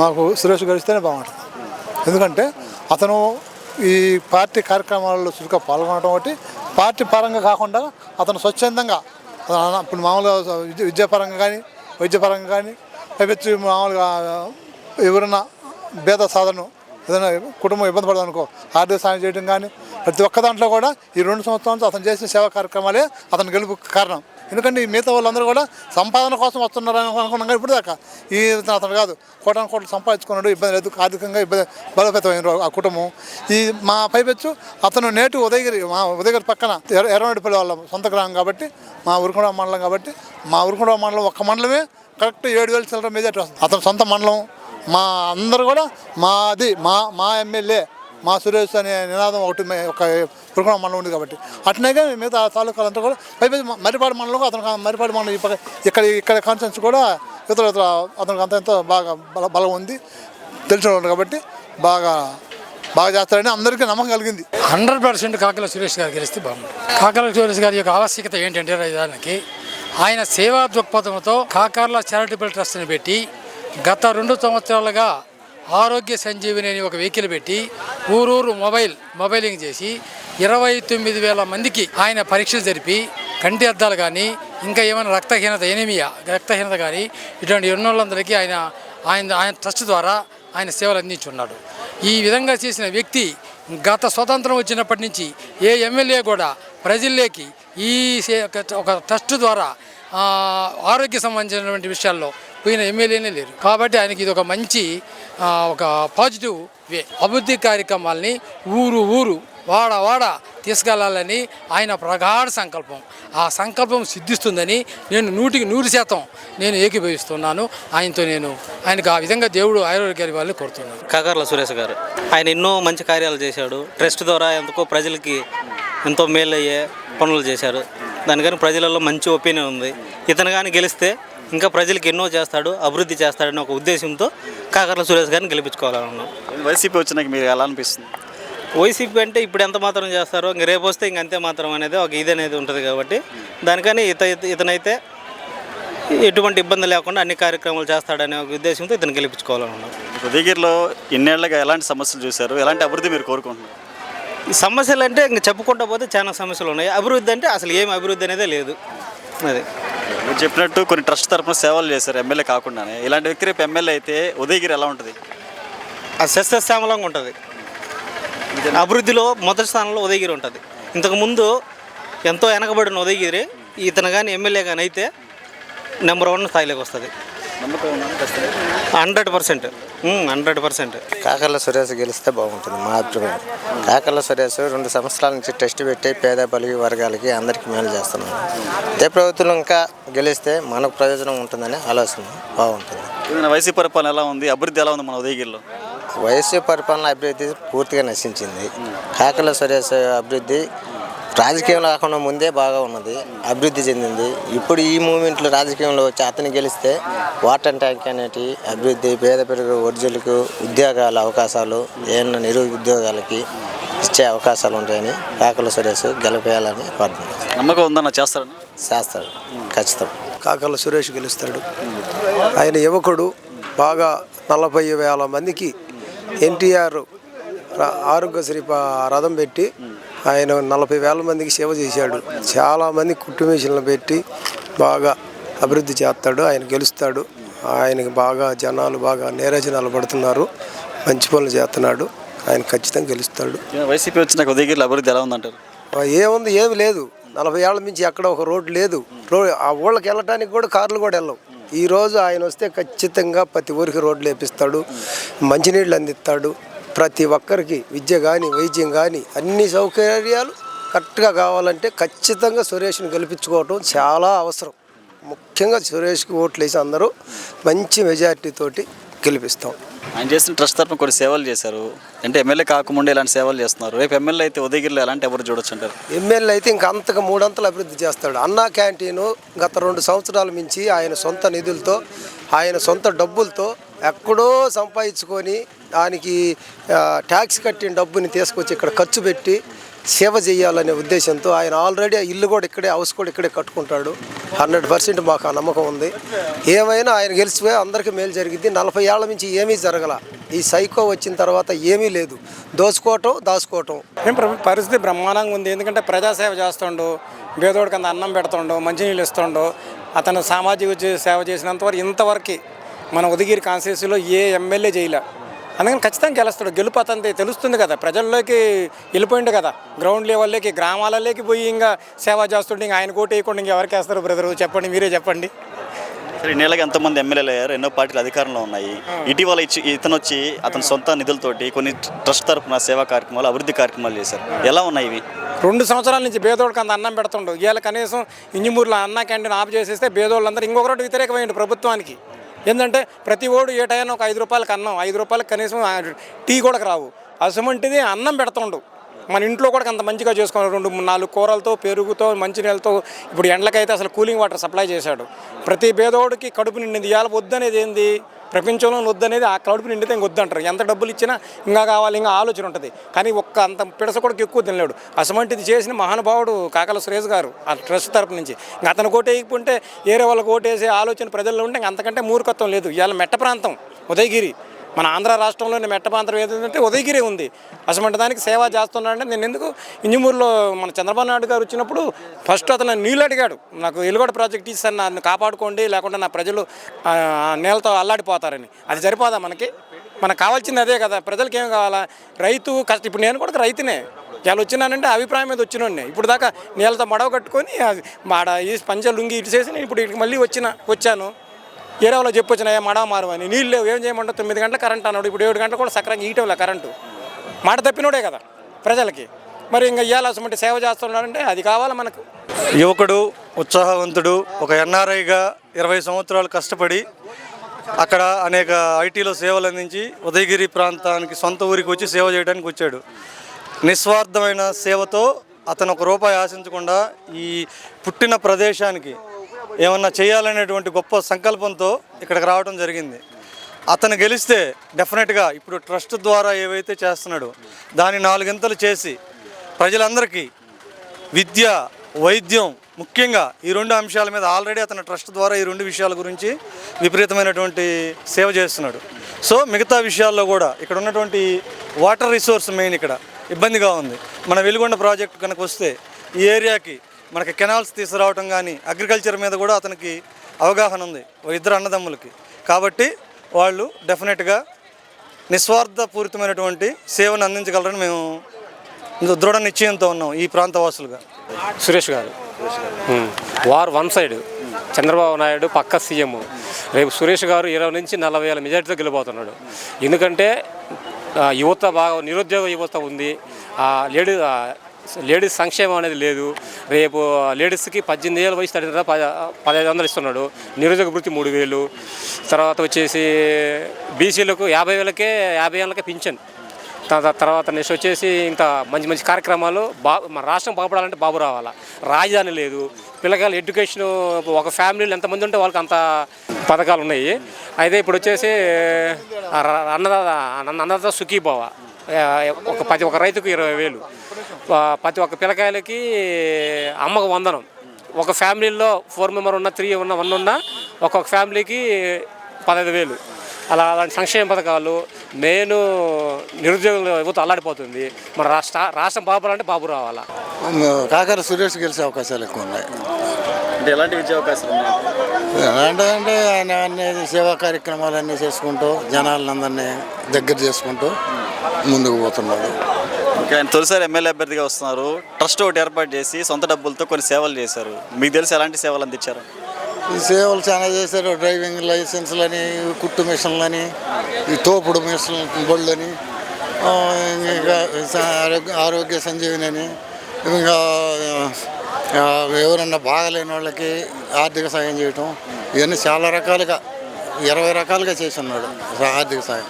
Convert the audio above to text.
మాకు సురేష్ గారు బాగుంటుంది. ఎందుకంటే అతను ఈ పార్టీ కార్యక్రమాల్లో చురుగ్గా పాల్గొనడం ఒకటి పార్టీ పరంగా కాకుండా అతను స్వచ్ఛందంగా ఇప్పుడు మామూలుగా విద్యాపరంగా కానీ వైద్యపరంగా కానీ మామూలుగా ఎవరన్నా భేద సాధన ఏదైనా కుటుంబం ఇబ్బంది పడదు అనుకో. ఆర్థిక సాయం చేయడం కానీ ప్రతి ఒక్క దాంట్లో కూడా ఈ రెండు సంవత్సరాలు అతను చేసిన సేవా కార్యక్రమాలే అతను గెలుపు కారణం. ఎందుకంటే ఈ మిగతా వాళ్ళందరూ కూడా సంపాదన కోసం వస్తున్నారు అనుకున్నాం కానీ ఇప్పుడు దాకా ఈ అతను కాదు. కోటాను కోట్లు సంపాదించుకున్నాడు ఇబ్బంది లేదు. ఆర్థికంగా ఇబ్బంది బలోపేతమైన ఆ కుటుంబం. ఈ మా పైపెచ్చు అతను నేటి ఉదయగిరి మా ఉదయగిరి పక్కన ఎర్ర ఎర్రనడిపల్లి వాళ్ళం సొంత గ్రామం కాబట్టి మా ఉరుకుండ మండలం కాబట్టి మా ఉరుకుండ మండలం ఒక్క మండలమే కరెక్ట్ ఏడు వేల చిల్లర మీద వస్తుంది. సొంత మండలం మా అందరూ కూడా మాది మా మా ఎమ్మెల్యే మా సురేష్ అనే నినాదం ఒకటి మే- ఒక కురుకుణ మండలం ఉంది కాబట్టి. అట్నేగా మిగతా తాలూకాలంతా కూడా పైపై మరిపాడు మండలం అతను మరిపాడు మండలం ఇక్కడ ఇక్కడ కాన్ఫరెన్స్ కూడా ఇతర ఇతర అతనికి అంత ఎంతో బాగా బల బలం ఉంది. తెలిసిన కాబట్టి బాగా బాగా చేస్తారని అందరికీ నమ్మకం కలిగింది. హండ్రెడ్ పర్సెంట్ కాకల సురేష్ గారు గెలిస్తే బాగుంటుంది కాకల సురేష్ గారి యొక్క ఆవశ్యకత ఏంటంటే దానికి ఆయన సేవా దృక్పథంతో కాకర్ల చారిటబుల్ ట్రస్ట్ని పెట్టి గత రెండు సంవత్సరాలుగా ఆరోగ్య సంజీవిని అని ఒక వెహికల్ పెట్టి ఊరూరు మొబైల్ మొబైలింగ్ చేసి ఇరవై తొమ్మిది వేల మందికి ఆయన పరీక్షలు జరిపి కంటి అద్దాలు కానీ ఇంకా ఏమైనా రక్తహీనత ఎనిమియా రక్తహీనత కానీ ఇటువంటి ఎన్నోళ్ళందరికీ ఆయన ఆయన ఆయన ట్రస్ట్ ద్వారా ఆయన సేవలు అందించున్నాడు. ఈ విధంగా చేసిన వ్యక్తి గత స్వతంత్రం వచ్చినప్పటి నుంచి ఏ ఎమ్మెల్యే కూడా ప్రజల్లోకి ఈ సే- ఒక ట్రస్ట్ ద్వారా ఆరోగ్య సంబంధించినటువంటి విషయాల్లో పోయిన ఎమ్మెల్యేనే లేరు. కాబట్టి ఆయనకి ఇది ఒక మంచి ఒక పాజిటివ్ వే అభివృద్ధి కార్యక్రమాల్ని ఊరు ఊరు వాడ వాడ తీసుకెళ్ళాలని ఆయన ప్రగాఢ సంకల్పం. ఆ సంకల్పం సిద్ధిస్తుందని నేను నూటికి నూరు శాతం నేను ఏకీభవిస్తున్నాను. ఆయనతో నేను ఆయనకు ఆ విధంగా దేవుడు ఆరోగ్యాన్ని వాళ్ళని కోరుతున్నాను. కాకర్ల సురేష్ గారు ఆయన ఎన్నో మంచి కార్యాలు చేశాడు. ట్రస్ట్ ద్వారా ఎందుకో ప్రజలకి ఎంతో మేలు అయ్యే పనులు చేశారు. దానికని ప్రజలలో మంచి ఒపీనియన్ ఉంది. ఇతను కానీ గెలిస్తే ఇంకా ప్రజలకు ఎన్నో చేస్తాడు అభివృద్ధి చేస్తాడని ఒక ఉద్దేశంతో కాకర్ల సురేష్ గారిని గెలిపించుకోవాలన్నాం వైసీపీ వచ్చినాక మీరు ఎలా అనిపిస్తుంది? వైసీపీ అంటే ఇప్పుడు ఎంత మాత్రం చేస్తారో ఇంక రేపు వస్తే ఇంక అంతే మాత్రం అనేది ఒక ఇది అనేది ఉంటుంది కాబట్టి దానికని ఇత ఇత- ఇతనైతే ఎటువంటి ఇబ్బంది లేకుండా అన్ని కార్యక్రమాలు చేస్తాడనే ఒక ఉద్దేశంతో ఇతను గెలిపించుకోవాలన్నాం ఉదయగిరిలో ఇన్నేళ్ళుగా ఎలాంటి సమస్యలు చూశారు? ఎలాంటి అభివృద్ధి మీరు కోరుకుంటున్నారు? సమస్యలు అంటే ఇంక చెప్పుకుంటా పోతే చాలా సమస్యలు ఉన్నాయి. అభివృద్ధి అంటే అసలు ఏం అభివృద్ధి అనేదే లేదు. అది. మీరు చెప్పినట్టు కొన్ని ట్రస్ట్ తరఫున సేవలు చేశారు ఎమ్మెల్యే కాకుండానే. ఇలాంటి వ్యక్తి రేపు ఎమ్మెల్యే అయితే ఉదయగిరి ఎలా ఉంటుంది? అది సస్యశ్యామలంగా ఉంటుంది. అభివృద్ధిలో మొదటి స్థానంలో ఉదయగిరి ఉంటుంది. ఇంతకుముందు ఎంతో వెనకబడిన ఉదయగిరి ఇతను కానీ ఎమ్మెల్యే కానీ అయితే నెంబర్ వన్ స్థాయిలోకి వస్తుంది. Hundred percent. Hundred percent. Kakarla Suresh గెలిస్తే బాగుంటుంది మా అభిప్రాయం కాకర్ల సురేష్ రెండు సంవత్సరాల నుంచి టెస్ట్ పెట్టి పేద బలిగి వర్గాలకి అందరికీ మేలు చేస్తున్నాడు అదే ప్రభుత్వం ఇంకా గెలిస్తే మనకు ప్రయోజనం ఉంటుందని ఆలోచన బాగుంటుంది. వైసీపీ పరిపాలన ఎలా ఉంది? అభివృద్ధి ఎలా ఉంది మన ఉదయగిరిలో? వయస్సు పరిపాలన అభివృద్ధి పూర్తిగా నశించింది. కాకర్ల సురేష్ అభివృద్ధి రాజకీయంలో కాకుండా ముందే బాగా ఉన్నది అభివృద్ధి చెందింది. ఇప్పుడు ఈ మూమెంట్లో రాజకీయంలో వచ్చి అతను గెలిస్తే వాటర్ ట్యాంక్ అనేటి అభివృద్ధి పేద పెరుగు వర్జులకు ఉద్యోగాల అవకాశాలు ఏమన్నా నిరుద్యోగాలకి ఇచ్చే అవకాశాలు ఉంటాయని కాకల సురేష్ గెలిపేయాలని కోరుతున్నాను. నమ్మకం ఉందన్న చేస్తారని చేస్తాడు. ఖచ్చితం. కాకర్ల సురేష్ గెలుస్తాడు. ఆయన యువకుడు బాగా నలభై వేల మందికి ఎన్టీఆర్ ఆరోగ్యశ్రీ రథం పెట్టి ఆయన నలభై వేల మందికి సేవ చేశాడు. చాలామంది కుటుంబీషన్లు పెట్టి బాగా అభివృద్ధి చేస్తాడు ఆయన గెలుస్తాడు. ఆయనకి బాగా జనాలు బాగా నీరజనాలు పడుతున్నారు. మంచి పనులు చేస్తున్నాడు. ఆయన ఖచ్చితంగా గెలుస్తాడు. వైసీపీ వచ్చినాక ఉదయగిరిలో అభివృద్ధి ఎలా ఉందంటారు? ఏముంది ఏమి లేదు. నలభై ఏళ్ళ నుంచి ఎక్కడ ఒక రోడ్డు లేదు. రో ఆ ఊళ్ళకి వెళ్ళటానికి కూడా కార్లు కూడా వెళ్ళవు. ఈ రోజు ఆయన వస్తే ఖచ్చితంగా ప్రతి ఊరికి రోడ్లు వేపిస్తాడు మంచినీళ్ళు అందిస్తాడు. ప్రతి ఒక్కరికి విద్య కానీ వైద్యం కానీ అన్ని సౌకర్యాలు కరెక్ట్గా కావాలంటే ఖచ్చితంగా సురేష్ని గెలిపించుకోవటం చాలా అవసరం. ముఖ్యంగా సురేష్కి ఓట్లు వేసి అందరూ మంచి మెజారిటీ తోటి గెలిపిస్తాం. ఆయన చేసిన ట్రస్ట్ తరఫున కొన్ని సేవలు చేశారు. అంటే ఎమ్మెల్యే కాకుండా ఇలాంటి సేవలు చేస్తున్నారు. రేపు ఎమ్మెల్యే అయితే ఉదయగిరిలో ఎలాంటి ఎవరు చూడొచ్చు అంటారు? ఎమ్మెల్యే అయితే ఇంకా అంతగా మూడంతలు అభివృద్ధి చేస్తాడు. అన్నా క్యాంటీను గత రెండు సంవత్సరాల మించి ఆయన సొంత నిధులతో ఆయన సొంత డబ్బులతో ఎక్కడో సంపాదించుకొని దానికి ట్యాక్స్ కట్టిన డబ్బుని తీసుకొచ్చి ఇక్కడ ఖర్చు పెట్టి సేవ చేయాలనే ఉద్దేశంతో ఆయన ఆల్రెడీ ఇల్లు కూడా ఇక్కడే హౌస్ కూడా ఇక్కడే కట్టుకుంటాడు. హండ్రెడ్ పర్సెంట్ మాకు ఆ నమ్మకం ఉంది. ఏమైనా ఆయన గెలిచిపోయి అందరికీ మేలు జరిగింది నలభై ఏళ్ళ నుంచి ఏమీ జరగల. ఈ సైకో వచ్చిన తర్వాత ఏమీ లేదు. దోచుకోవటం దాచుకోవటం. ఏం పరిస్థితి బ్రహ్మాండంగా ఉంది. ఎందుకంటే ప్రజాసేవ చేస్తుండు పేదోడికి అంత అన్నం పెడుతుండు మంచినీళ్ళు ఇస్తుండు అతను సామాజిక సేవ చేసినంతవరకు ఇంతవరకు మన ఉదగిరి కాన్స్టిట్యూన్సీలో ఏ ఎమ్మెల్యే చేయలే. అందుకని ఖచ్చితంగా గెలుస్తాడు. గెలుపు అతనిది తెలుస్తుంది కదా. ప్రజల్లోకి వెళ్ళిపోయిండు కదా. గ్రౌండ్ లెవెల్లోకి గ్రామాలలోకి పోయి ఇంకా సేవ చేస్తుంటే ఇంకా ఆయన కోటి వేయకుండా ఇంకా ఎవరికి వేస్తారు బ్రదరు? చెప్పండి మీరే చెప్పండి. సరే నెలకి ఎంతమంది ఎమ్మెల్యేలు అయ్యారు? ఎన్నో పార్టీలు అధికారంలో ఉన్నాయి. ఇటీవల ఇచ్చి ఇతను వచ్చి అతని సొంత నిధులతోటి కొన్ని ట్రస్ట్ తరపున సేవా కార్యక్రమాలు అభివృద్ధి కార్యక్రమాలు చేశారు. ఎలా ఉన్నాయి ఇవి? రెండు సంవత్సరాల నుంచి బేదోడికి అంత అన్నం పెడుతుండు. ఇవాళ కనీసం ఇంజిమూరులో అన్న క్యాంటీన్ ఆఫ్ చేసేస్తే బేదోళ్ళందరూ ఇంకొకటి వ్యతిరేకమైంది ప్రభుత్వానికి. ఏంటంటే ప్రతి ఓడు ఏ టైం ఒక ఐదు రూపాయలకి అన్నం ఐదు రూపాయలకి కనీసం టీ కూడా రావు. అసమంటిది అన్నం పెడుతుండు. మన ఇంట్లో కూడా అంత మంచిగా చేసుకున్నాడు రెండు నాలుగు కూరలతో పెరుగుతో మంచినీళ్ళతో. ఇప్పుడు ఎండలకైతే అసలు కూలింగ్ వాటర్ సప్లై చేశాడు. ప్రతి పేదోడికి కడుపు నిండింది. ఇవాళ వద్దనేది ఏంది? ప్రపంచంలో వద్దనేది ఆ క్లౌడ్ నిండితే ఇంక వద్దంటారు ఎంత డబ్బులు ఇచ్చినా ఇంకా కావాలి ఇంకా ఆలోచన ఉంటుంది. కానీ ఒక్క అంత పిడస కూడా ఎక్కువ తినలేడు. అసమంటిది చేసిన మహానుభావుడు కాకల సురేష్ గారు ఆ ట్రస్ట్ తరపు నుంచి. ఇంకా అతను కోట వేయకుంటే వేరే వాళ్ళకి ఓటేసే ఆలోచన ప్రజల్లో ఉంటే అంతకంటే మూర్ఖత్వం లేదు. ఇవాళ మెట్ట ప్రాంతం ఉదయగిరి. మన ఆంధ్ర రాష్ట్రంలోని మెట్టపాంతరం ఏదంటే ఉదయగిరి ఉంది అసమంటి దానికి సేవ చేస్తున్నాడంటే నేను ఎందుకు ఇంజమూరులో మన చంద్రబాబు నాయుడు గారు వచ్చినప్పుడు ఫస్ట్ అతను నీళ్ళు అడిగాడు. నాకు ఎలుగడ ప్రాజెక్ట్ ఇస్తాను నన్ను కాపాడుకోండి లేకుంటే నా ప్రజలు నేలతో అల్లాడిపోతారని. అది సరిపోదా మనకి? మనకు కావాల్సింది అదే కదా ప్రజలకి ఏం కావాలా? రైతు కష్ట ఇప్పుడు నేను కూడా రైతునే. వాళ్ళు వచ్చినానంటే అభిప్రాయం మీద వచ్చినోడిని. ఇప్పుడు దాకా నీళ్ళతో మడవ కట్టుకొని మాడ ఈ పంచ లుంగి ఇటు చేసి నేను ఇప్పుడు ఇక్కడికి మళ్ళీ వచ్చిన వచ్చాను. ఏరే వాళ్ళు చెప్పొచ్చిన మారు అని. నీళ్ళు లేవు ఏం చేయమంటావు? తొమ్మిది గంటల కరెంట్ అన్నాడు. ఇప్పుడు ఏడు గంటలు కూడా సక్రంగా ఈటంలే కరెంటు. మాట తప్పినోడే కదా ప్రజలకి. మరి ఇంకా ఇవాళ సేవ చేస్తున్నాడంటే అది కావాలి మనకు. యువకుడు ఉత్సాహవంతుడు ఒక ఎన్ఆర్ఐగా ఇరవై సంవత్సరాలు కష్టపడి అక్కడ అనేక ఐటీలో సేవలు అందించి ఉదయగిరి ప్రాంతానికి సొంత ఊరికి వచ్చి సేవ చేయడానికి వచ్చాడు. నిస్వార్థమైన సేవతో అతను ఒక రూపాయి ఆశించకుండా ఈ పుట్టిన ప్రదేశానికి ఏమన్నా చేయాలనేటువంటి గొప్ప సంకల్పంతో ఇక్కడికి రావడం జరిగింది. అతను గెలిస్తే డెఫినెట్గా ఇప్పుడు ట్రస్ట్ ద్వారా ఏవైతే చేస్తున్నాడో దాన్ని నాలుగింతలు చేసి ప్రజలందరికీ విద్య వైద్యం ముఖ్యంగా ఈ రెండు అంశాల మీద ఆల్రెడీ అతని ట్రస్ట్ ద్వారా ఈ రెండు విషయాల గురించి విపరీతమైనటువంటి సేవ చేస్తున్నాడు. సో మిగతా విషయాల్లో కూడా ఇక్కడ ఉన్నటువంటి వాటర్ రిసోర్స్ మెయిన్ ఇక్కడ ఇబ్బందిగా ఉంది. మన వెలుగొండ ప్రాజెక్ట్ కనుక వస్తే ఈ ఏరియాకి మనకి కెనాల్స్ తీసుకురావటం కానీ అగ్రికల్చర్ మీద కూడా అతనికి అవగాహన ఉంది ఓ ఇద్దరు అన్నదమ్ములకి. కాబట్టి వాళ్ళు డెఫినెట్గా నిస్వార్థపూరితమైనటువంటి సేవను అందించగలరని మేము దృఢ నిశ్చయంతో ఉన్నాం ఈ ప్రాంత వాసులుగా. సురేష్ గారు. వారు వన్ సైడ్. చంద్రబాబు నాయుడు పక్క సీఎం. రేపు సురేష్ గారు ఇరవై నుంచి నలభై వేల మెజార్టీతో గెలిపోతున్నాడు ఎందుకంటే యువత బాగా నిరుద్యోగ యువత ఉంది. ఆ, లేడీ లేడీస్ సంక్షేమం అనేది లేదు. రేపు లేడీస్కి పద్దెనిమిది ఏళ్ళ వయసు తడిన పదహైదు వందలు ఇస్తున్నాడు. నిరుద్యోగ వృత్తి మూడు వేలు. తర్వాత వచ్చేసి బీసీలకు యాభై వేలకే యాభై ఏళ్ళకే పింఛన్. తర్వాత నెక్స్ట్ వచ్చేసి ఇంత మంచి మంచి కార్యక్రమాలు బా మన రాష్ట్రం బాగుపడాలంటే బాబు రావాలా? రాజధాని లేదు. పిల్లకాయలు ఎడ్యుకేషన్ ఒక ఫ్యామిలీలో ఎంతమంది ఉంటే వాళ్ళకి అంత పథకాలు ఉన్నాయి. అయితే ఇప్పుడు వచ్చేసి అన్నదాత అన్నదాత సుఖీభావ ఒక పది ఒక రైతుకు ఇరవై వేలు. ప్రతి ఒక్క పిల్లకాయలకి అమ్మకు వందనం. ఒక ఫ్యామిలీలో ఫోర్ మెంబర్ ఉన్న త్రీ ఉన్న వన్ ఉన్న ఒక్కొక్క ఫ్యామిలీకి పదహైదు వేలు. అలా అలాంటి సంక్షేమ పథకాలు నేను నిరుద్యోగుల యువత అల్లాడిపోతుంది. మన రాష్ట్ర రాష్ట్రం బాగుపడాలంటే బాబు రావాలా. కాకర సురేష్ గెలిచే అవకాశాలు ఎక్కువ ఉన్నాయి. అంటే ఎలాంటి విద్యా అవకాశాలు అంటే ఆయన అన్ని సేవా కార్యక్రమాలన్నీ చేసుకుంటూ జనాలందరినీ దగ్గర చేసుకుంటూ ముందుకు పోతున్నాడు ఓకే ఆయన తొలిసారి ఎమ్మెల్యే అభ్యర్థిగా వస్తున్నారు. ట్రస్ట్ ఒకటి ఏర్పాటు చేసి సొంత డబ్బులతో కొన్ని సేవలు చేశారు. మీకు తెలిసి ఎలాంటి సేవలు అందించారు? ఈ సేవలు చాలా చేశారు. డ్రైవింగ్ లైసెన్స్లని కుట్టు మిషన్లని ఈ తోపుడు మిషన్ బళ్ళని ఇంకా ఆరోగ్య ఆరోగ్య సంజీవిని అని ఇంకా ఎవరన్నా బాగలేని వాళ్ళకి ఆర్థిక సాయం చేయటం ఇవన్నీ చాలా రకాలుగా ఇరవై రకాలుగా చేసి ఉన్నాడు ఆర్థిక సాయం